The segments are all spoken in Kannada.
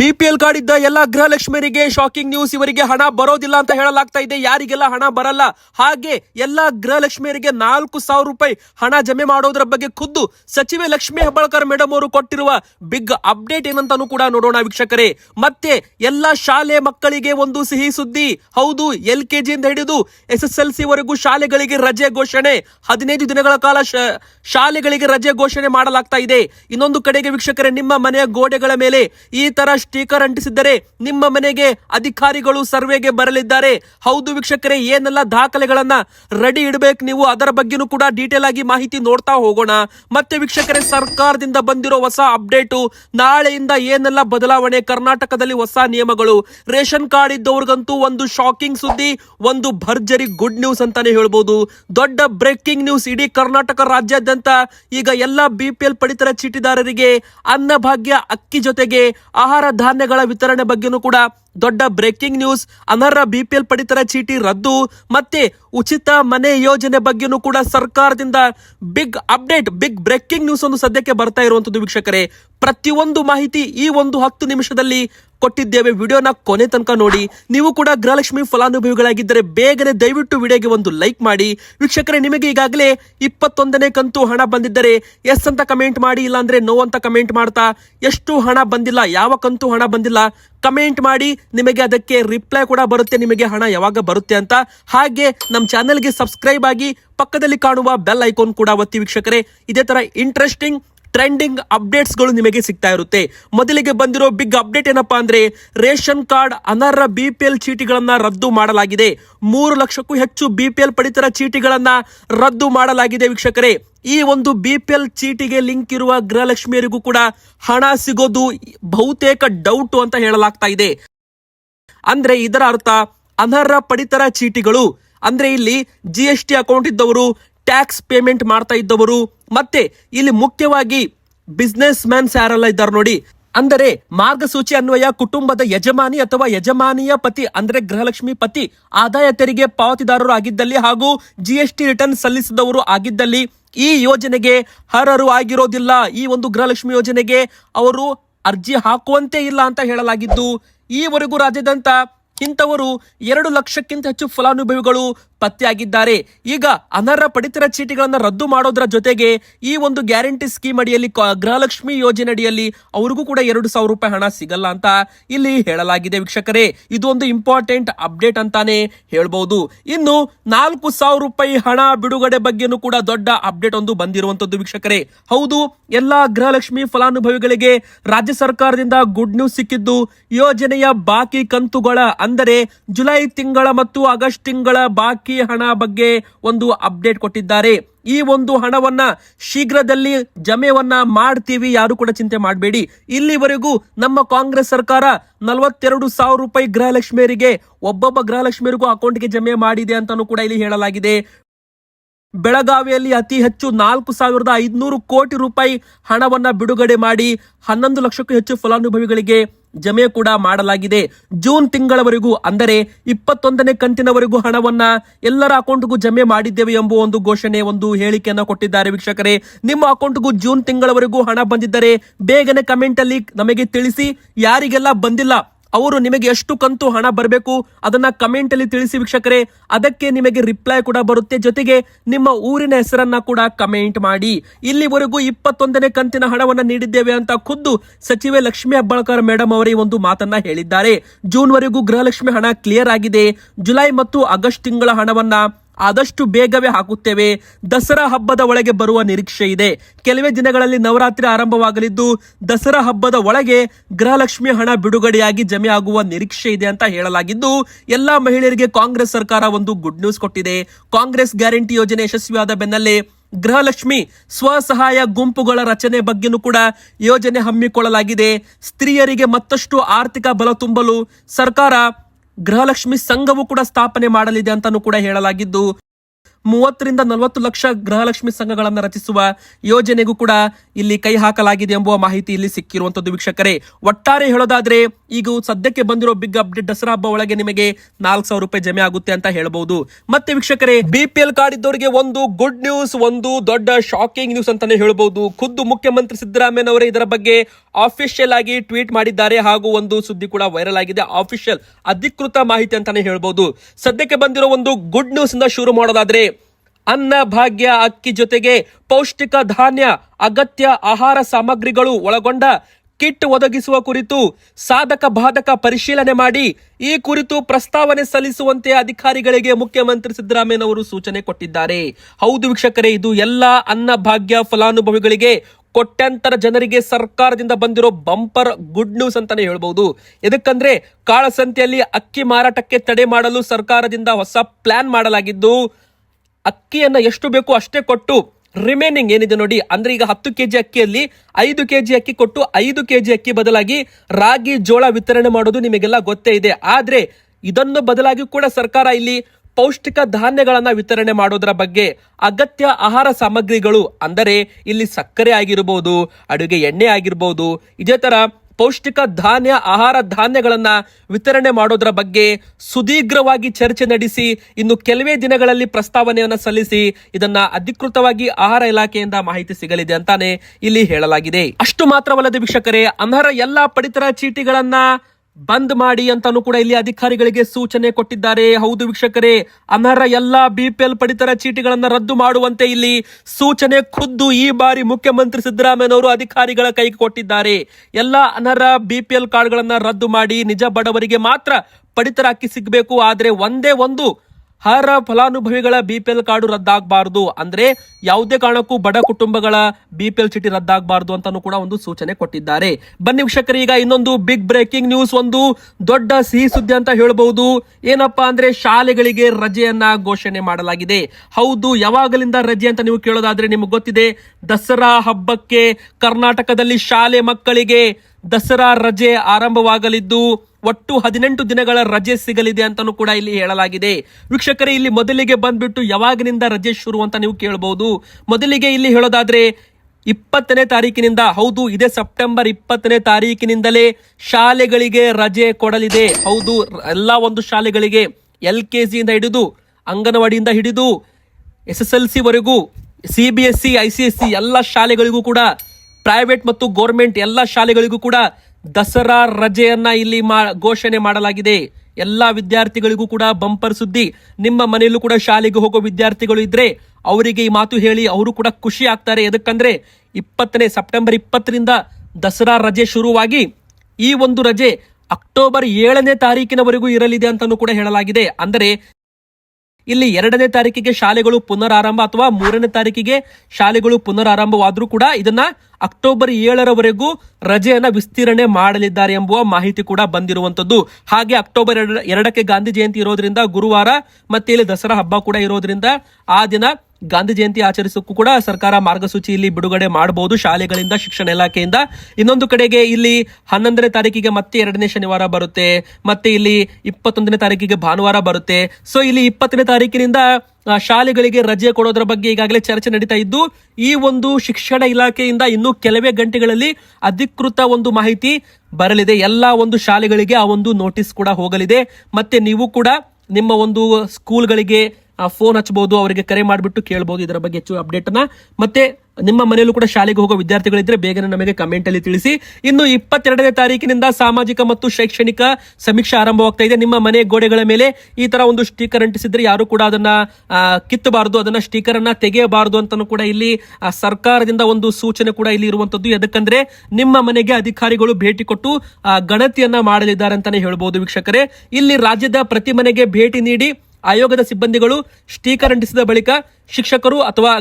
ಬಿಪಿಎಲ್ ಕಾರ್ಡ್ ಇದ್ದ ಎಲ್ಲ ಗೃಹಲಕ್ಷ್ಮಿಯರಿಗೆ ಶಾಕಿಂಗ್ ನ್ಯೂಸ್ ಇವರಿಗೆ ಹಣ ಬರೋದಿಲ್ಲ ಅಂತ ಹೇಳಲಾಗ್ತಾ ಇದೆ. ಯಾರಿಗೆಲ್ಲ ಹಣ ಬರಲ್ಲ, ಹಾಗೆ ಎಲ್ಲ ಗೃಹಲಕ್ಷ್ಮಿಯರಿಗೆ ನಾಲ್ಕು ಸಾವಿರ ರೂಪಾಯಿ ಹಣ ಜಮೆ ಮಾಡೋದ್ರ ಬಗ್ಗೆ ಖುದ್ದು ಸಚಿವೆ ಲಕ್ಷ್ಮಿ ಹೆಬ್ಬಾಳ್ಕರ್ ಮೇಡಮ್ ಅವರು ಕೊಟ್ಟಿರುವ ಬಿಗ್ ಅಪ್ಡೇಟ್ ಏನಂತಾನು ಕೂಡ ನೋಡೋಣ ವೀಕ್ಷಕರೇ. ಮತ್ತೆ ಎಲ್ಲ ಶಾಲೆ ಮಕ್ಕಳಿಗೆ ಒಂದು ಸಿಹಿ ಸುದ್ದಿ. ಹೌದು, ಎಲ್ ಕೆ ಜಿಯಿಂದ ಹಿಡಿದು ಎಸ್ ಎಸ್ ಎಲ್ ಸಿ ವರೆಗೂ ಶಾಲೆಗಳಿಗೆ ರಜೆ ಘೋಷಣೆ. ಹದಿನೈದು ದಿನಗಳ ಕಾಲ ಶಾಲೆಗಳಿಗೆ ರಜೆ ಘೋಷಣೆ ಮಾಡಲಾಗ್ತಾ ಇದೆ. ಇನ್ನೊಂದು ಕಡೆಗೆ ವೀಕ್ಷಕರೇ, ನಿಮ್ಮ ಮನೆಯ ಗೋಡೆಗಳ ಮೇಲೆ ಈ ತರ ಸ್ಟಿಕರ್ ಅಂಟಿಸಿದ್ದರೆ ನಿಮ್ಮ ಮನೆಗೆ ಅಧಿಕಾರಿಗಳು ಸರ್ವೆಗೆ ಬರಲಿದ್ದಾರೆ. ಹೌದು ವೀಕ್ಷಕರೇ, ಏನೆಲ್ಲ ದಾಖಲೆಗಳನ್ನ ರೆಡಿ ಇಡಬೇಕು ನೀವು ಅದರ ಬಗ್ಗೆನೂ ಕೂಡ ಡೀಟೇಲ್ ಆಗಿ ಮಾಹಿತಿ ನೋಡ್ತಾ ಹೋಗೋಣ. ಮತ್ತೆ ವೀಕ್ಷಕರೇ, ಸರ್ಕಾರದಿಂದ ಬಂದಿರೋ ಹೊಸ ಅಪ್ಡೇಟು ನಾಳೆಯಿಂದ ಏನೆಲ್ಲ ಬದಲಾವಣೆ, ಕರ್ನಾಟಕದಲ್ಲಿ ಹೊಸ ನಿಯಮಗಳು. ರೇಷನ್ ಕಾರ್ಡ್ ಇದ್ದವ್ರಿಗಂತೂ ಒಂದು ಶಾಕಿಂಗ್ ಸುದ್ದಿ, ಒಂದು ಭರ್ಜರಿ ಗುಡ್ ನ್ಯೂಸ್ ಅಂತಾನೆ ಹೇಳ್ಬೋದು. ದೊಡ್ಡ ಬ್ರೇಕಿಂಗ್ ನ್ಯೂಸ್ ಇಡೀ ಕರ್ನಾಟಕ ರಾಜ್ಯಾದ್ಯಂತ ಈಗ ಎಲ್ಲ ಬಿಪಿಎಲ್ ಪಡಿತರ ಚೀಟಿದಾರರಿಗೆ ಅನ್ನಭಾಗ್ಯ ಅಕ್ಕಿ ಜೊತೆಗೆ ಆಹಾರ ಧಾನ್ಯಗಳ ವಿತರಣೆ ಬಗ್ಗೆನೂ ಕೂಡ ದೊಡ್ಡ ಬ್ರೇಕಿಂಗ್ ನ್ಯೂಸ್. ಅನರ್ಹ ಬಿ ಪಿ ಎಲ್ ಪಡಿತರ ಚೀಟಿ ರದ್ದು. ಮತ್ತೆ ಉಚಿತ ಮನೆ ಯೋಜನೆ ಬಗ್ಗೆನೂ ಕೂಡ ಸರ್ಕಾರದಿಂದ big update, big breaking news ಒಂದು ಸದ್ಯಕ್ಕೆ ಬರ್ತಾ ಇರುವಂತದ್ದು ವೀಕ್ಷಕರೇ. ಪ್ರತಿಯೊಂದು ಮಾಹಿತಿ ಈ ಒಂದು ಹತ್ತು ನಿಮಿಷದಲ್ಲಿ ಕೊಟ್ಟಿದ್ದೇವೆ. ವಿಡಿಯೋನ ಕೊನೆ ತನಕ ನೋಡಿ. ನೀವು ಕೂಡ ಗೃಹಲಕ್ಷ್ಮಿ ಫಲಾನುಭವಿಗಳಾಗಿದ್ದರೆ ಬೇಗನೆ ದಯವಿಟ್ಟು ವಿಡಿಯೋಗೆ ಒಂದು ಲೈಕ್ ಮಾಡಿ. ವೀಕ್ಷಕರೇ, ನಿಮಗೆ ಈಗಾಗಲೇ ಇಪ್ಪತ್ತೊಂದನೇ ಕಂತು ಹಣ ಬಂದಿದ್ದರೆ ಎಸ್ ಅಂತ ಕಮೆಂಟ್ ಮಾಡಿ, ಇಲ್ಲಾಂದ್ರೆ ನೋ ಅಂತ ಕಮೆಂಟ್ ಮಾಡ್ತಾ ಎಷ್ಟು ಹಣ ಬಂದಿಲ್ಲ, ಯಾವ ಕಂತು ಹಣ ಬಂದಿಲ್ಲ, ಕಮೆಂಟ್ ಮಾಡಿ. ನಿಮಗೆ ಅದಕ್ಕೆ ರಿಪ್ಲೈ ಕೂಡ ಬರುತ್ತೆ, ನಿಮಗೆ ಹಣ ಯಾವಾಗ ಬರುತ್ತೆ ಅಂತ. ಹಾಗೆ ನಮ್ಮ ಚಾನೆಲ್ಗೆ ಸಬ್ಸ್ಕ್ರೈಬ್ ಆಗಿ ಪಕ್ಕದಲ್ಲಿ ಕಾಣುವ ಬೆಲ್ ಐಕಾನ್ ಕೂಡ ಒತ್ತಿ ವೀಕ್ಷಕರೇ. ಇದೇ ತರ ಇಂಟ್ರೆಸ್ಟಿಂಗ್ ಟ್ರೆಂಡಿಂಗ್ ಅಪ್ಡೇಟ್ಸ್ಗಳು ನಿಮಗೆ ಸಿಗ್ತಾ ಇರುತ್ತೆ. ಮೊದಲಿಗೆ ಬಂದಿರೋ ಬಿಗ್ ಅಪ್ಡೇಟ್ ಏನಪ್ಪಾ ಅಂದ್ರೆ ರೇಷನ್ ಕಾರ್ಡ್ ಅನರ್ಹ ಬಿ ಪಿ ಚೀಟಿಗಳನ್ನ ರದ್ದು ಮಾಡಲಾಗಿದೆ. ಮೂರು ಲಕ್ಷಕ್ಕೂ ಹೆಚ್ಚು ಬಿ ಪಿ ಎಲ್ ಪಡಿತರ ಚೀಟಿಗಳನ್ನ ರದ್ದು ಮಾಡಲಾಗಿದೆ ವೀಕ್ಷಕರೇ. ಈ ಒಂದು ಬಿ ಪಿ ಎಲ್ ಚೀಟಿಗೆ ಲಿಂಕ್ ಇರುವ ಗೃಹಲಕ್ಷ್ಮಿಯರಿಗೂ ಕೂಡ ಹಣ ಸಿಗೋದು ಬಹುತೇಕ ಡೌಟ್ ಅಂತ ಹೇಳಲಾಗ್ತಾ ಇದೆ. ಅಂದ್ರೆ ಇದರ ಅರ್ಥ ಅನರ್ಹ ಪಡಿತರ ಚೀಟಿಗಳು. ಅಂದ್ರೆ ಇಲ್ಲಿ ಜಿ ಎಸ್ ಟಿ ಅಕೌಂಟ್ ಇದ್ದವರು ಟ್ಯಾಕ್ಸ್ ಪೇಮೆಂಟ್ ಮಾಡ್ತಾ ಇದ್ದವರು ಮತ್ತೆ ಇಲ್ಲಿ ಮುಖ್ಯವಾಗಿ ಬಿಸ್ನೆಸ್ ಮ್ಯಾನ್ಸ್ ಯಾರೆಲ್ಲ ಇದ್ದಾರೆ ನೋಡಿ. ಅಂದರೆ ಮಾರ್ಗಸೂಚಿ ಅನ್ವಯ ಕುಟುಂಬದ ಯಜಮಾನಿ ಅಥವಾ ಯಜಮಾನಿಯ ಪತಿ, ಅಂದರೆ ಗೃಹಲಕ್ಷ್ಮಿ ಪತಿ, ಆದಾಯ ತೆರಿಗೆ ಪಾವತಿದಾರರು ಆಗಿದ್ದಲ್ಲಿ ಹಾಗೂ ಜಿ ಎಸ್ ಟಿ ರಿಟರ್ನ್ ಸಲ್ಲಿಸಿದವರು ಆಗಿದ್ದಲ್ಲಿ ಈ ಯೋಜನೆಗೆ ಹರರು ಆಗಿರೋದಿಲ್ಲ. ಈ ಒಂದು ಗೃಹಲಕ್ಷ್ಮಿ ಯೋಜನೆಗೆ ಅವರು ಅರ್ಜಿ ಹಾಕುವಂತೆ ಇಲ್ಲ ಅಂತ ಹೇಳಲಾಗಿದ್ದು, ಈವರೆಗೂ ರಾಜ್ಯದಂತ ಇಂಥವರು ಎರಡು ಲಕ್ಷಕ್ಕಿಂತ ಹೆಚ್ಚು ಫಲಾನುಭವಿಗಳು ಪತ್ತೆಯಾಗಿದ್ದಾರೆ. ಈಗ ಅನರ್ಹ ಪಡಿತರ ಚೀಟಿಗಳನ್ನು ರದ್ದು ಮಾಡೋದ್ರ ಜೊತೆಗೆ ಈ ಒಂದು ಗ್ಯಾರಂಟಿ ಸ್ಕೀಮ್ ಅಡಿಯಲ್ಲಿ ಗೃಹಲಕ್ಷ್ಮಿ ಯೋಜನೆ ಅಡಿಯಲ್ಲಿ ಅವ್ರಿಗೂ ಕೂಡ ಎರಡು ಸಾವಿರ ರೂಪಾಯಿ ಹಣ ಸಿಗಲ್ಲ ಅಂತ ಇಲ್ಲಿ ಹೇಳಲಾಗಿದೆ ವೀಕ್ಷಕರೇ. ಇದು ಒಂದು ಇಂಪಾರ್ಟೆಂಟ್ ಅಪ್ಡೇಟ್ ಅಂತಾನೆ ಹೇಳ್ಬಹುದು ಇನ್ನು ನಾಲ್ಕು ಸಾವಿರ ರೂಪಾಯಿ ಹಣ ಬಿಡುಗಡೆ ಬಗ್ಗೆನೂ ಕೂಡ ದೊಡ್ಡ ಅಪ್ಡೇಟ್ ಒಂದು ಬಂದಿರುವಂತದ್ದು ವೀಕ್ಷಕರೇ. ಹೌದು, ಎಲ್ಲಾ ಗೃಹಲಕ್ಷ್ಮಿ ಫಲಾನುಭವಿಗಳಿಗೆ ರಾಜ್ಯ ಸರ್ಕಾರದಿಂದ ಗುಡ್ ನ್ಯೂಸ್ ಸಿಕ್ಕಿದ್ದು ಯೋಜನೆಯ ಬಾಕಿ ಕಂತುಗಳ ಅಂದರೆ ಜುಲೈ ತಿಂಗಳ ಮತ್ತು ಆಗಸ್ಟ್ ತಿಂಗಳ ಬಾಕಿ ಹಣ ಬಗ್ಗೆ ಒಂದು ಅಪ್ಡೇಟ್ ಕೊಟ್ಟಿದ್ದಾರೆ. ಈ ಒಂದು ಹಣವನ್ನ ಶೀಘ್ರದಲ್ಲಿ ಜಮೆವನ್ನ ಮಾಡ್ತೀವಿ, ಯಾರು ಕೂಡ ಚಿಂತೆ ಮಾಡಬೇಡಿ. ಇಲ್ಲಿವರೆಗೂ ನಮ್ಮ ಕಾಂಗ್ರೆಸ್ ಸರ್ಕಾರ ನಲವತ್ತೆರಡು ಸಾವಿರ ರೂಪಾಯಿ ಗೃಹಲಕ್ಷ್ಮಿಯರಿಗೆ ಒಬ್ಬೊಬ್ಬ ಗೃಹಲಕ್ಷ್ಮಿಯರಿಗೂ ಅಕೌಂಟ್ಗೆ ಜಮೆ ಮಾಡಿದೆ ಅಂತಾನೂ ಕೂಡ ಇಲ್ಲಿ ಹೇಳಲಾಗಿದೆ. ಬೆಳಗಾವಿಯಲ್ಲಿ ಅತಿ ಹೆಚ್ಚು ನಾಲ್ಕು ಸಾವಿರದ ಐದುನೂರು ಕೋಟಿ ರೂಪಾಯಿ ಹಣವನ್ನ ಬಿಡುಗಡೆ ಮಾಡಿ ಹನ್ನೊಂದು ಲಕ್ಷಕ್ಕೂ ಹೆಚ್ಚು ಫಲಾನುಭವಿಗಳಿಗೆ ಜಮೆ ಕೂಡ ಮಾಡಲಾಗಿದೆ. ಜೂನ್ ತಿಂಗಳವರೆಗೂ, ಅಂದರೆ ಇಪ್ಪತ್ತೊಂದನೇ ಕಂತಿನವರೆಗೂ ಹಣವನ್ನ ಎಲ್ಲರ ಅಕೌಂಟ್ಗೂ ಜಮೆ ಮಾಡಿದ್ದೇವೆ ಎಂಬ ಒಂದು ಘೋಷಣೆ, ಒಂದು ಹೇಳಿಕೆಯನ್ನು ಕೊಟ್ಟಿದ್ದಾರೆ ವೀಕ್ಷಕರೇ. ನಿಮ್ಮ ಅಕೌಂಟ್ಗೂ ಜೂನ್ ತಿಂಗಳವರೆಗೂ ಹಣ ಬಂದಿದ್ದರೆ, ಬೇಗನೆ ಕಮೆಂಟ್ ಅಲ್ಲಿ ನಮಗೆ ತಿಳಿಸಿ, ಯಾರಿಗೆಲ್ಲ ಬಂದಿಲ್ಲ ಅವರು ನಿಮಗೆ ಎಷ್ಟು ಕಂತು ಹಣ ಬರಬೇಕು ಅದನ್ನ ಕಮೆಂಟ್ ಅಲ್ಲಿ ತಿಳಿಸಿ ವೀಕ್ಷಕರೇ. ಅದಕ್ಕೆ ನಿಮಗೆ ರಿಪ್ಲೈ ಕೂಡ ಬರುತ್ತೆ. ಜೊತೆಗೆ ನಿಮ್ಮ ಊರಿನ ಹೆಸರನ್ನ ಕೂಡ ಕಮೆಂಟ್ ಮಾಡಿ. ಇಲ್ಲಿವರೆಗೂ ಇಪ್ಪತ್ತೊಂದನೇ ಕಂತಿನ ಹಣವನ್ನ ನೀಡಿದ್ದೇವೆ ಅಂತ ಖುದ್ದು ಸಚಿವೆ ಲಕ್ಷ್ಮಿ ಹೆಬ್ಬಾಳ್ಕರ್ ಮೇಡಮ್ ಅವರೇ ಒಂದು ಮಾತನ್ನ ಹೇಳಿದ್ದಾರೆ. ಜೂನ್ ವರೆಗೂ ಗೃಹಲಕ್ಷ್ಮಿ ಹಣ ಕ್ಲಿಯರ್ ಆಗಿದೆ. ಜುಲೈ ಮತ್ತು ಆಗಸ್ಟ್ ತಿಂಗಳ ಹಣವನ್ನ ಆದಷ್ಟು ಬೇಗವೇ ಹಾಕುತ್ತೇವೆ. ದಸರಾ ಹಬ್ಬದ ಒಳಗೆ ಬರುವ ನಿರೀಕ್ಷೆ ಇದೆ. ಕೆಲವೇ ದಿನಗಳಲ್ಲಿ ನವರಾತ್ರಿ ಆರಂಭವಾಗಲಿದ್ದು, ದಸರಾ ಹಬ್ಬದ ಒಳಗೆ ಗೃಹಲಕ್ಷ್ಮಿ ಹಣ ಬಿಡುಗಡೆಯಾಗಿ ಜಮೆ ಆಗುವ ನಿರೀಕ್ಷೆ ಇದೆ ಅಂತ ಹೇಳಲಾಗಿದ್ದು, ಎಲ್ಲಾ ಮಹಿಳೆಯರಿಗೆ ಕಾಂಗ್ರೆಸ್ ಸರ್ಕಾರ ಒಂದು ಗುಡ್ ನ್ಯೂಸ್ ಕೊಟ್ಟಿದೆ. ಕಾಂಗ್ರೆಸ್ ಗ್ಯಾರಂಟಿ ಯೋಜನೆ ಯಶಸ್ವಿಯಾದ ಬೆನ್ನಲ್ಲೇ ಗೃಹಲಕ್ಷ್ಮಿ ಸ್ವಸಹಾಯ ಗುಂಪುಗಳ ರಚನೆ ಬಗ್ಗೆನೂ ಕೂಡ ಯೋಜನೆ ಹಮ್ಮಿಕೊಳ್ಳಲಾಗಿದೆ. ಸ್ತ್ರೀಯರಿಗೆ ಮತ್ತಷ್ಟು ಆರ್ಥಿಕ ಬಲ ತುಂಬಲು ಸರ್ಕಾರ ಗೃಹಲಕ್ಷ್ಮಿ ಸಂಘವು ಕೂಡ ಸ್ಥಾಪನೆ ಮಾಡಲಿದೆ ಅಂತಾನೂ ಕೂಡ ಹೇಳಲಾಗಿದ್ದು ಮೂವತ್ತರಿಂದ ನಲವತ್ತು ಲಕ್ಷ ಗೃಹಲಕ್ಷ್ಮಿ ಸಂಘಗಳನ್ನು ರಚಿಸುವ ಯೋಜನೆಗೂ ಕೂಡ ಇಲ್ಲಿ ಕೈ ಹಾಕಲಾಗಿದೆ ಎಂಬುವ ಮಾಹಿತಿ ಇಲ್ಲಿ ಸಿಕ್ಕಿರುವಂತದ್ದು ವೀಕ್ಷಕರೇ. ಒಟ್ಟಾರೆ ಹೇಳೋದಾದ್ರೆ, ಈಗ ಸದ್ಯಕ್ಕೆ ಬಂದಿರೋ ಬಿಗ್ ಅಪ್ಡೇಟ್ ದಸರಾ ಹಬ್ಬ ಒಳಗೆ ನಿಮಗೆ ನಾಲ್ಕು ಸಾವಿರ ರೂಪಾಯಿ ಜಮೆ ಆಗುತ್ತೆ ಅಂತ ಹೇಳಬಹುದು ಮತ್ತೆ ವೀಕ್ಷಕರೇ ಬಿ ಪಿ ಎಲ್ ಕಾರ್ಡ್ ಇದ್ದವರಿಗೆ ಒಂದು ಗುಡ್ ನ್ಯೂಸ್ ಒಂದು ದೊಡ್ಡ ಶಾಕಿಂಗ್ ನ್ಯೂಸ್ ಅಂತಾನೆ ಹೇಳಬಹುದು ಖುದ್ದು ಮುಖ್ಯಮಂತ್ರಿ ಸಿದ್ದರಾಮಯ್ಯನವರೇ ಇದರ ಬಗ್ಗೆ ಆಫಿಷಿಯಲ್ ಆಗಿ ಟ್ವೀಟ್ ಮಾಡಿದ್ದಾರೆ ಹಾಗೂ ಒಂದು ಸುದ್ದಿ ಕೂಡ ವೈರಲ್ ಆಗಿದೆ. ಆಫಿಷಿಯಲ್ ಅಧಿಕೃತ ಮಾಹಿತಿ ಅಂತಾನೆ ಹೇಳಬಹುದು ಸದ್ಯಕ್ಕೆ ಬಂದಿರೋ ಒಂದು ಗುಡ್ ನ್ಯೂಸ್ ಇಂದ ಶುರು ಮಾಡೋದಾದ್ರೆ ಅನ್ನ, ಭಾಗ್ಯ, ಅಕ್ಕಿ ಜೊತೆಗೆ ಪೌಷ್ಟಿಕ ಧಾನ್ಯ, ಅಗತ್ಯ ಆಹಾರ ಸಾಮಗ್ರಿಗಳು ಒಳಗೊಂಡ ಕಿಟ್ ಒದಗಿಸುವ ಕುರಿತು ಸಾಧಕ ಬಾಧಕ ಪರಿಶೀಲನೆ ಮಾಡಿ ಈ ಕುರಿತು ಪ್ರಸ್ತಾವನೆ ಸಲ್ಲಿಸುವಂತೆ ಅಧಿಕಾರಿಗಳಿಗೆ ಮುಖ್ಯಮಂತ್ರಿ ಸಿದ್ದರಾಮಯ್ಯನವರು ಸೂಚನೆ ಕೊಟ್ಟಿದ್ದಾರೆ. ಹೌದು ವೀಕ್ಷಕರೇ, ಇದು ಎಲ್ಲಾ ಅನ್ನ, ಭಾಗ್ಯ ಫಲಾನುಭವಿಗಳಿಗೆ ಕೊಟ್ಟಂತರ ಜನರಿಗೆ ಸರ್ಕಾರದಿಂದ ಬಂದಿರೋ ಬಂಪರ್ ಗುಡ್ ನ್ಯೂಸ್ ಅಂತಾನೆ ಹೇಳ್ಬಹುದು ಎದಕ್ಕಂದ್ರೆ ಕಾಳಸಂತೆಯಲ್ಲಿ ಅಕ್ಕಿ ಮಾರಾಟಕ್ಕೆ ತಡೆ ಮಾಡಲು ಸರ್ಕಾರದಿಂದ ಹೊಸ ಪ್ಲಾನ್ ಮಾಡಲಾಗಿದ್ದು ಅಕ್ಕಿಯನ್ನ ಎಷ್ಟು ಬೇಕು ಅಷ್ಟೇ ಕೊಟ್ಟು ರಿಮೈನಿಂಗ್ ಏನಿದೆ ನೋಡಿ, ಅಂದ್ರೆ ಈಗ ಹತ್ತು ಕೆಜಿ ಅಕ್ಕಿಯಲ್ಲಿ ಐದು ಕೆಜಿ ಅಕ್ಕಿ ಕೊಟ್ಟು ಐದು ಕೆಜಿ ಅಕ್ಕಿ ಬದಲಾಗಿ ರಾಗಿ, ಜೋಳ ವಿತರಣೆ ಮಾಡೋದು ನಿಮಗೆಲ್ಲ ಗೊತ್ತೇ ಇದೆ. ಆದ್ರೆ ಇದನ್ನು ಬದಲಾಗಿ ಕೂಡ ಸರ್ಕಾರ ಇಲ್ಲಿ ಪೌಷ್ಟಿಕ ಧಾನ್ಯಗಳನ್ನ ವಿತರಣೆ ಮಾಡೋದ್ರ ಬಗ್ಗೆ ಅಗತ್ಯ ಆಹಾರ ಸಾಮಗ್ರಿಗಳು, ಅಂದರೆ ಇಲ್ಲಿ ಸಕ್ಕರೆ ಆಗಿರ್ಬೋದು, ಅಡುಗೆ ಎಣ್ಣೆ ಆಗಿರ್ಬೋದು, ಇದೇ ತರ ಪೌಷ್ಟಿಕ ಧಾನ್ಯ ಆಹಾರ ಧಾನ್ಯಗಳನ್ನು ವಿತರಣೆ ಮಾಡೋದ್ರ ಬಗ್ಗೆ ಸುದೀರ್ಘವಾಗಿ ಚರ್ಚೆ ನಡೆಸಿ ಇನ್ನು ಕೆಲವೇ ದಿನಗಳಲ್ಲಿ ಪ್ರಸ್ತಾವನೆಯನ್ನ ಸಲ್ಲಿಸಿ ಇದನ್ನ ಅಧಿಕೃತವಾಗಿ ಆಹಾರ ಇಲಾಖೆಯಿಂದ ಮಾಹಿತಿ ಸಿಗಲಿದೆ ಅಂತಾನೆ ಇಲ್ಲಿ ಹೇಳಲಾಗಿದೆ. ಅಷ್ಟು ಮಾತ್ರವಲ್ಲದೆ ವೀಕ್ಷಕರೇ, ಅನರ್ಹ ಎಲ್ಲಾ ಪಡಿತರ ಚೀಟಿಗಳನ್ನ ಬಂದ್ ಮಾಡಿ ಅಂತಾನು ಕೂಡ ಇಲ್ಲಿ ಅಧಿಕಾರಿಗಳಿಗೆ ಸೂಚನೆ ಕೊಟ್ಟಿದ್ದಾರೆ. ಹೌದು ವೀಕ್ಷಕರೇ, ಅನರ್ಹ ಎಲ್ಲಾ ಬಿಪಿಎಲ್ ಪಡಿತರ ಚೀಟಿಗಳನ್ನ ರದ್ದು ಮಾಡುವಂತೆ ಇಲ್ಲಿ ಸೂಚನೆ ಖುದ್ದು ಈ ಬಾರಿ ಮುಖ್ಯಮಂತ್ರಿ ಸಿದ್ದರಾಮಯ್ಯನವರು ಅಧಿಕಾರಿಗಳ ಕೈಗೆ ಕೊಟ್ಟಿದ್ದಾರೆ. ಎಲ್ಲಾ ಅನರ್ಹ ಬಿಪಿಎಲ್ ಕಾರ್ಡ್ಗಳನ್ನ ರದ್ದು ಮಾಡಿ ನಿಜ ಬಡವರಿಗೆ ಮಾತ್ರ ಪಡಿತರ ಅಕ್ಕಿ ಸಿಗಬೇಕು. ಆದ್ರೆ ಒಂದೇ ಒಂದು ಅರ್ಹ ಫಲಾನುಭವಿಗಳ ಬಿಪಿಎಲ್ ಕಾರ್ಡು ರದ್ದಾಗಬಾರದು. ಅಂದ್ರೆ ಯಾವುದೇ ಕಾರಣಕ್ಕೂ ಬಡ ಕುಟುಂಬಗಳ ಬಿಪಿಎಲ್ ಚೀಟಿ ರದ್ದಾಗಬಾರದು ಅಂತಾನು ಕೂಡ ಒಂದು ಸೂಚನೆ ಕೊಟ್ಟಿದ್ದಾರೆ. ಬನ್ನಿ ವೀಕ್ಷಕರು, ಈಗ ಇನ್ನೊಂದು ಬಿಗ್ ಬ್ರೇಕಿಂಗ್ ನ್ಯೂಸ್ ಒಂದು ದೊಡ್ಡ ಸಿಹಿ ಸುದ್ದಿ ಅಂತ ಹೇಳಬಹುದು. ಏನಪ್ಪಾ ಅಂದ್ರೆ ಶಾಲೆಗಳಿಗೆ ರಜೆಯನ್ನ ಘೋಷಣೆ ಮಾಡಲಾಗಿದೆ. ಹೌದು, ಯಾವಾಗಲಿಂದ ರಜೆ ಅಂತ ನೀವು ಕೇಳೋದಾದ್ರೆ ನಿಮ್ಗೆ ಗೊತ್ತಿದೆ. ದಸರಾ ಹಬ್ಬಕ್ಕೆ ಕರ್ನಾಟಕದಲ್ಲಿ ಶಾಲೆ ಮಕ್ಕಳಿಗೆ ದಸರಾ ರಜೆ ಆರಂಭವಾಗಲಿದ್ದು ಒಟ್ಟು ಹದಿನೆಂಟು ದಿನಗಳ ರಜೆ ಸಿಗಲಿದೆ ಅಂತಾನೂ ಕೂಡ ಇಲ್ಲಿ ಹೇಳಲಾಗಿದೆ. ವೀಕ್ಷಕರೇ, ಇಲ್ಲಿ ಮೊದಲಿಗೆ ಬಂದ್ಬಿಟ್ಟು ಯಾವಾಗಿನಿಂದ ರಜೆ ಶುರು ಅಂತ ನೀವು ಕೇಳಬಹುದು ಮೊದಲಿಗೆ ಇಲ್ಲಿ ಹೇಳೋದಾದ್ರೆ, ಇಪ್ಪತ್ತನೇ ತಾರೀಕಿನಿಂದ, ಹೌದು, ಇದೇ ಸೆಪ್ಟೆಂಬರ್ ಇಪ್ಪತ್ತನೇ ತಾರೀಕಿನಿಂದಲೇ ಶಾಲೆಗಳಿಗೆ ರಜೆ ಕೊಡಲಿದೆ. ಹೌದು, ಎಲ್ಲ ಒಂದು ಶಾಲೆಗಳಿಗೆ ಎಲ್ ಕೆ ಜಿಯಿಂದ ಹಿಡಿದು, ಅಂಗನವಾಡಿಯಿಂದ ಹಿಡಿದು ಎಸ್ ಎಸ್ ಎಲ್ ಸಿ ವರೆಗೂ C B S C I C S C ಎಲ್ಲ ಶಾಲೆಗಳಿಗೂ ಕೂಡ, ಪ್ರೈವೇಟ್ ಮತ್ತು ಗೌರ್ಮೆಂಟ್ ಎಲ್ಲ ಶಾಲೆಗಳಿಗೂ ಕೂಡ ದಸರಾ ರಜೆಯನ್ನ ಇಲ್ಲಿ ಘೋಷಣೆ ಮಾಡಲಾಗಿದೆ. ಎಲ್ಲ ವಿದ್ಯಾರ್ಥಿಗಳಿಗೂ ಕೂಡ ಬಂಪರ್ ಸುದ್ದಿ. ನಿಮ್ಮ ಮನೆಯಲ್ಲೂ ಕೂಡ ಶಾಲೆಗೆ ಹೋಗೋ ವಿದ್ಯಾರ್ಥಿಗಳು ಇದ್ರೆ ಅವರಿಗೆ ಈ ಮಾತು ಹೇಳಿ ಅವರು ಕೂಡ ಖುಷಿ ಆಗ್ತಾರೆ. ಎದಕ್ಕಂದ್ರೆ ಇಪ್ಪತ್ತನೇ ಸೆಪ್ಟೆಂಬರ್ ಇಪ್ಪತ್ತರಿಂದ ದಸರಾ ರಜೆ ಶುರುವಾಗಿ ಈ ಒಂದು ರಜೆ ಅಕ್ಟೋಬರ್ ಏಳನೇ ತಾರೀಕಿನವರೆಗೂ ಇರಲಿದೆ ಅಂತಲೂ ಕೂಡ ಹೇಳಲಾಗಿದೆ. ಅಂದರೆ ಇಲ್ಲಿ ಎರಡನೇ ತಾರೀಕಿಗೆ ಶಾಲೆಗಳು ಪುನರಾರಂಭ ಅಥವಾ ಮೂರನೇ ತಾರೀಕಿಗೆ ಶಾಲೆಗಳು ಪುನರಾರಂಭವಾದರೂ ಕೂಡ ಇದನ್ನ ಅಕ್ಟೋಬರ್ ಏಳರವರೆಗೂ ರಜೆಯನ್ನ ವಿಸ್ತೀರ್ಣೆ ಮಾಡಲಿದ್ದಾರೆ ಎಂಬುವ ಮಾಹಿತಿ ಕೂಡ ಬಂದಿರುವಂತದ್ದು ಹಾಗೆ ಅಕ್ಟೋಬರ್ ಎರಡ- ಎರಡಕ್ಕೆ ಗಾಂಧಿ ಜಯಂತಿ ಇರೋದ್ರಿಂದ ಗುರುವಾರ ಮತ್ತೆ ಇಲ್ಲಿ ದಸರಾ ಹಬ್ಬ ಕೂಡ ಇರೋದ್ರಿಂದ ಆ ದಿನ ಗಾಂಧಿ ಜಯಂತಿ ಆಚರಿಸೋಕ್ಕೂ ಕೂಡ ಸರ್ಕಾರ ಮಾರ್ಗಸೂಚಿ ಇಲ್ಲಿ ಬಿಡುಗಡೆ ಮಾಡಬಹುದು. ಶಾಲೆಗಳಿಂದ, ಶಿಕ್ಷಣ ಇಲಾಖೆಯಿಂದ. ಇನ್ನೊಂದು ಕಡೆಗೆ ಇಲ್ಲಿ ಹನ್ನೊಂದನೇ ತಾರೀಕಿಗೆ ಮತ್ತೆ ಎರಡನೇ ಶನಿವಾರ ಬರುತ್ತೆ. ಮತ್ತೆ ಇಲ್ಲಿ ಇಪ್ಪತ್ತೊಂದನೇ ತಾರೀಕಿಗೆ ಭಾನುವಾರ ಬರುತ್ತೆ. ಸೊ ಇಲ್ಲಿ ಇಪ್ಪತ್ತನೇ ತಾರೀಕಿನಿಂದ ಶಾಲೆಗಳಿಗೆ ರಜೆ ಕೊಡೋದ್ರ ಬಗ್ಗೆ ಈಗಾಗಲೇ ಚರ್ಚೆ ನಡೀತಾ ಇದ್ದು, ಈ ಒಂದು ಶಿಕ್ಷಣ ಇಲಾಖೆಯಿಂದ ಇನ್ನೂ ಕೆಲವೇ ಗಂಟೆಗಳಲ್ಲಿ ಅಧಿಕೃತ ಒಂದು ಮಾಹಿತಿ ಬರಲಿದೆ. ಎಲ್ಲ ಒಂದು ಶಾಲೆಗಳಿಗೆ ಆ ಒಂದು ನೋಟಿಸ್ ಕೂಡ ಹೋಗಲಿದೆ. ಮತ್ತೆ ನೀವು ಕೂಡ ನಿಮ್ಮ ಒಂದು ಸ್ಕೂಲ್ಗಳಿಗೆ ಫೋನ್ ಹಚ್ಚಬಹುದು ಅವರಿಗೆ ಕರೆ ಮಾಡಿಬಿಟ್ಟು ಕೇಳಬಹುದು ಇದರ ಬಗ್ಗೆ ಹೆಚ್ಚು ಅಪ್ಡೇಟ್ ಅನ್ನ. ಮತ್ತೆ ನಿಮ್ಮ ಮನೆಯಲ್ಲೂ ಕೂಡ ಶಾಲೆಗೆ ಹೋಗೋ ವಿದ್ಯಾರ್ಥಿಗಳಿದ್ರೆ ಬೇಗನೆ ನಮಗೆ ಕಮೆಂಟ್ ಅಲ್ಲಿ ತಿಳಿಸಿ. ಇನ್ನು ಇಪ್ಪತ್ತೆರಡನೇ ತಾರೀಕಿನಿಂದ ಸಾಮಾಜಿಕ ಮತ್ತು ಶೈಕ್ಷಣಿಕ ಸಮೀಕ್ಷೆ ಆರಂಭವಾಗ್ತಾ ಇದೆ. ನಿಮ್ಮ ಮನೆ ಗೋಡೆಗಳ ಮೇಲೆ ಈ ತರ ಒಂದು ಸ್ಟಿಕರ್ ಅಂಟಿಸಿದ್ರೆ ಯಾರು ಕೂಡ ಅದನ್ನ ಕಿತ್ತಬಾರದು, ಅದನ್ನ ಸ್ಟಿಕರ್ ಅನ್ನ ತೆಗೆಯಬಾರದು ಅಂತಾನು ಕೂಡ ಇಲ್ಲಿ ಸರ್ಕಾರದಿಂದ ಒಂದು ಸೂಚನೆ ಕೂಡ ಇಲ್ಲಿ ಇರುವಂತದ್ದು. ಎದಕ್ಕಂದ್ರೆ ನಿಮ್ಮ ಮನೆಗೆ ಅಧಿಕಾರಿಗಳು ಭೇಟಿ ಕೊಟ್ಟು ಗಣತಿಯನ್ನ ಮಾಡಲಿದ್ದಾರೆ ಅಂತಾನೆ ಹೇಳಬಹುದು ವೀಕ್ಷಕರೇ. ಇಲ್ಲಿ ರಾಜ್ಯದ ಪ್ರತಿ ಮನೆಗೆ ಭೇಟಿ ನೀಡಿ ಆಯೋಗದ ಸಿಬ್ಬಂದಿಗಳು ಸ್ಟೀಕರ್ ಅಂಟಿಸಿದ ಬಳಿಕ ಶಿಕ್ಷಕರು ಅಥವಾ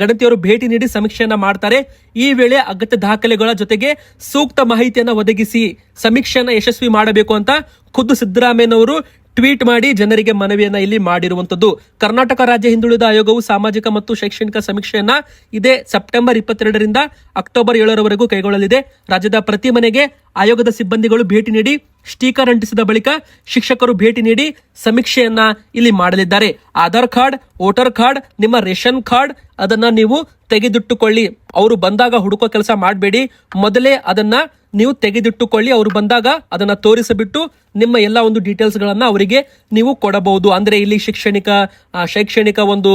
ಗಣತಿಯವರು ಗಣತಿಯರು ಭೇಟಿ ನೀಡಿ ಸಮೀಕ್ಷೆಯನ್ನ ಮಾಡ್ತಾರೆ. ಈ ವೇಳೆ ಅಗತ್ಯ ದಾಖಲೆಗಳ ಜೊತೆಗೆ ಸೂಕ್ತ ಮಾಹಿತಿಯನ್ನ ಒದಗಿಸಿ ಸಮೀಕ್ಷೆಯನ್ನು ಯಶಸ್ವಿ ಮಾಡಬೇಕು ಅಂತ ಖುದ್ದು ಸಿದ್ದರಾಮಯ್ಯನವರು ಟ್ವೀಟ್ ಮಾಡಿ ಜನರಿಗೆ ಮನವಿಯನ್ನ ಇಲ್ಲಿ ಮಾಡಿರುವಂತದ್ದು. ಕರ್ನಾಟಕ ರಾಜ್ಯ ಹಿಂದುಳಿದ ಆಯೋಗವು ಸಾಮಾಜಿಕ ಮತ್ತು ಶೈಕ್ಷಣಿಕ ಸಮೀಕ್ಷೆಯನ್ನ ಇದೇ ಸೆಪ್ಟೆಂಬರ್ ಇಪ್ಪತ್ತೆರಡರಿಂದ ಅಕ್ಟೋಬರ್ ಏಳರವರೆಗೂ ಕೈಗೊಳ್ಳಲಿದೆ. ರಾಜ್ಯದ ಪ್ರತಿ ಮನೆಗೆ ಆಯೋಗದ ಸಿಬ್ಬಂದಿಗಳು ಭೇಟಿ ನೀಡಿ, ಸ್ಟಿಕರ್ ಅಂಟಿಸಿದ ಬಳಿಕ ಶಿಕ್ಷಕರು ಭೇಟಿ ನೀಡಿ ಸಮೀಕ್ಷೆಯನ್ನ ಇಲ್ಲಿ ಮಾಡಲಿದ್ದಾರೆ. ಆಧಾರ್ ಕಾರ್ಡ್, ವೋಟರ್ ಕಾರ್ಡ್, ನಿಮ್ಮ ರೇಷನ್ ಕಾರ್ಡ್ ಅದನ್ನ ನೀವು ತೆಗೆದಿಟ್ಟುಕೊಳ್ಳಿ. ಅವರು ಬಂದಾಗ ಹುಡುಕೋ ಕೆಲಸ ಮಾಡಬೇಡಿ. ಮೊದಲೇ ಅದನ್ನ ನೀವು ತೆಗೆದಿಟ್ಟುಕೊಳ್ಳಿ. ಅವರು ಬಂದಾಗ ಅದನ್ನ ತೋರಿಸಿಬಿಟ್ಟು ನಿಮ್ಮ ಎಲ್ಲ ಒಂದು ಡೀಟೇಲ್ಸ್ ಗಳನ್ನ ಅವರಿಗೆ ನೀವು ಕೊಡಬಹುದು. ಅಂದ್ರೆ ಇಲ್ಲಿ ಶೈಕ್ಷಣಿಕ ಶೈಕ್ಷಣಿಕ ಒಂದು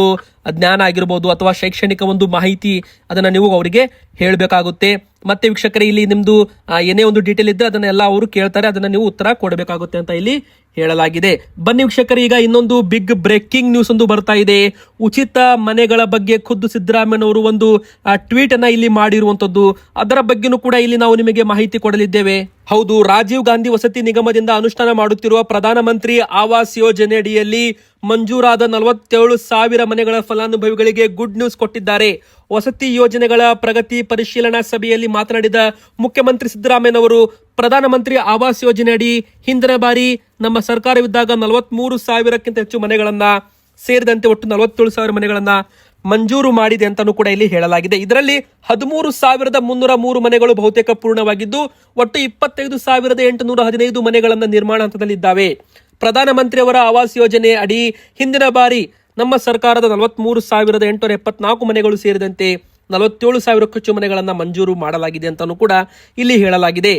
ಜ್ಞಾನ ಆಗಿರ್ಬೋದು ಅಥವಾ ಶೈಕ್ಷಣಿಕ ಒಂದು ಮಾಹಿತಿ ಅದನ್ನ ನೀವು ಅವರಿಗೆ ಹೇಳಬೇಕಾಗುತ್ತೆ. ಮತ್ತೆ ವೀಕ್ಷಕರೇ, ಇಲ್ಲಿ ನಿಮ್ದು ಏನೇ ಒಂದು ಡೀಟೇಲ್ ಇದ್ದರೆ ಅದನ್ನೆಲ್ಲ ಅವರು ಕೇಳ್ತಾರೆ, ಅದನ್ನ ನೀವು ಉತ್ತರ ಕೊಡಬೇಕಾಗುತ್ತೆ ಅಂತ ಇಲ್ಲಿ ಹೇಳಲಾಗಿದೆ. ಬನ್ನಿ ವೀಕ್ಷಕರೇ, ಈಗ ಇನ್ನೊಂದು ಬಿಗ್ ಬ್ರೇಕಿಂಗ್ ನ್ಯೂಸ್ ಒಂದು ಬರ್ತಾ ಇದೆ. ಉಚಿತ ಮನೆಗಳ ಬಗ್ಗೆ ಖುದ್ದು ಸಿದ್ದರಾಮಯ್ಯನವರು ಒಂದು ಟ್ವೀಟ್ ಅನ್ನ ಇಲ್ಲಿ ಮಾಡಿರುವಂತದ್ದು ಅದರ ಬಗ್ಗೆನೂ ಕೂಡ ಇಲ್ಲಿ ನಾವು ನಿಮಗೆ ಮಾಹಿತಿ ಕೊಡಲಿದ್ದೇವೆ. ಹೌದು, ರಾಜೀವ್ ಗಾಂಧಿ ವಸತಿ ನಿಗಮದಿಂದ ಅನುಷ್ಠಾನ ಮಾಡುತ್ತಿರುವ ಪ್ರಧಾನಮಂತ್ರಿ ಆವಾಸ್ ಯೋಜನೆ ಅಡಿಯಲ್ಲಿ ಮಂಜೂರಾದ ನಲವತ್ತೇಳು ಸಾವಿರ ಮನೆಗಳ ಫಲಾನುಭವಿಗಳಿಗೆ ಗುಡ್ ನ್ಯೂಸ್ ಕೊಟ್ಟಿದ್ದಾರೆ. ವಸತಿ ಯೋಜನೆಗಳ ಪ್ರಗತಿ ಪರಿಶೀಲನಾ ಸಭೆಯಲ್ಲಿ ಮಾತನಾಡಿದ ಮುಖ್ಯಮಂತ್ರಿ ಸಿದ್ದರಾಮಯ್ಯನವರು ಪ್ರಧಾನಮಂತ್ರಿ ಆವಾಸ್ ಯೋಜನೆ ಅಡಿ ಹಿಂದಿನ ಬಾರಿ ನಮ್ಮ ಸರ್ಕಾರವಿದ್ದಾಗ ನಲವತ್ಮೂರು ಸಾವಿರಕ್ಕಿಂತ ಹೆಚ್ಚು ಮನೆಗಳನ್ನು, ಸೇರಿದಂತೆ ಒಟ್ಟು ನಲವತ್ತೇಳು ಸಾವಿರ ಮನೆಗಳನ್ನು ಮಂಜೂರು ಮಾಡಿದೆ ಅಂತಾನೂ ಕೂಡ ಇಲ್ಲಿ ಹೇಳಲಾಗಿದೆ. ಇದರಲ್ಲಿ ಹದಿಮೂರು ಸಾವಿರದ ಮುನ್ನೂರ ಮೂರು ಮನೆಗಳು ಬಹುತೇಕ ಪೂರ್ಣವಾಗಿದ್ದು, ಒಟ್ಟು ಇಪ್ಪತ್ತೈದು ಸಾವಿರದ ಎಂಟುನೂರ ಹದಿನೈದು ಮನೆಗಳನ್ನು ನಿರ್ಮಾಣ ಹಂತದಲ್ಲಿದ್ದಾವೆ ಪ್ರಧಾನಮಂತ್ರಿಯವರ ಆವಾಸ್ ಯೋಜನೆ ಅಡಿ ಹಿಂದಿನ ಬಾರಿ ನಮ್ಮ ಸರ್ಕಾರದ ನಲವತ್ಮೂರು ಸಾವಿರದ ಎಂಟುನೂರ ಎಪ್ಪತ್ನಾಲ್ಕು ಮನೆಗಳು ಸೇರಿದಂತೆ ನಲವತ್ತೇಳು ಸಾವಿರಕ್ಕೂ ಹೆಚ್ಚು ಮನೆಗಳನ್ನು ಮಂಜೂರು ಮಾಡಲಾಗಿದೆ ಅಂತಲೂ ಕೂಡ ಇಲ್ಲಿ ಹೇಳಲಾಗಿದೆ.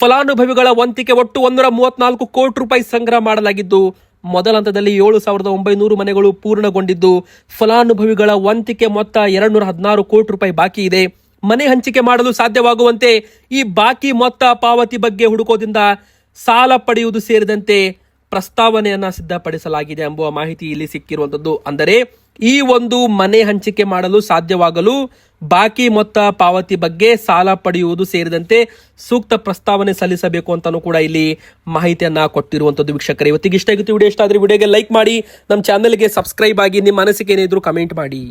ಫಲಾನುಭವಿಗಳ ವಂತಿಕೆ ಒಟ್ಟು ಒಂದೂರ ಮೂವತ್ನಾಲ್ಕು ಕೋಟಿ ರೂಪಾಯಿ ಸಂಗ್ರಹ ಮಾಡಲಾಗಿದ್ದು, ಮೊದಲ ಹಂತದಲ್ಲಿ ಏಳು ಸಾವಿರದ ಒಂಬೈನೂರು ಮನೆಗಳು ಪೂರ್ಣಗೊಂಡಿದ್ದು, ಫಲಾನುಭವಿಗಳ ವಂತಿಕೆ ಮೊತ್ತ ಎರಡು ನೂರ ಹದಿನಾರು ಕೋಟಿ ರೂಪಾಯಿ ಬಾಕಿ ಇದೆ. ಮನೆ ಹಂಚಿಕೆ ಮಾಡಲು ಸಾಧ್ಯವಾಗುವಂತೆ ಈ ಬಾಕಿ ಮೊತ್ತ ಪಾವತಿ ಬಗ್ಗೆ ಹುಡುಕೋದಿಂದ ಸಾಲ ಪಡೆಯುವುದು ಸೇರಿದಂತೆ ಪ್ರಸ್ತಾವನೆಯನ್ನ ಸಿದ್ಧಪಡಿಸಲಾಗಿದೆ ಎಂಬುವ ಮಾಹಿತಿ ಇಲ್ಲಿ ಸಿಕ್ಕಿರುವಂತದ್ದು. ಅಂದರೆ ಈ ಒಂದು ಮನೆ ಹಂಚಿಕೆ ಮಾಡಲು ಸಾಧ್ಯವಾಗಲು ಬಾಕಿ ಮೊತ್ತ ಪಾವತಿ ಬಗ್ಗೆ ಸಾಲ ಪಡೆಯುವುದು ಸೇರಿದಂತೆ ಸೂಕ್ತ ಪ್ರಸ್ತಾವನೆ ಸಲ್ಲಿಸಬೇಕು ಅಂತಾನೂ ಕೂಡ ಇಲ್ಲಿ ಮಾಹಿತಿಯನ್ನ ಕೊಟ್ಟಿರುವಂತದ್ದು ವೀಕ್ಷಕರೇ. ಇವತ್ತಿಗೆ ಇಷ್ಟ ಆಗಿತ್ತು ವಿಡಿಯೋ ಇಷ್ಟ ಆದ್ರೆ ವಿಡಿಯೋಗೆ ಲೈಕ್ ಮಾಡಿ. ನಮ್ಮ ಚಾನಲ್ಗೆ ಸಬ್ಸ್ಕ್ರೈಬ್ ಆಗಿ. ನಿಮ್ಮ ಅನಿಸಿಕೆ ಏನಿದ್ರು ಕಮೆಂಟ್ ಮಾಡಿ.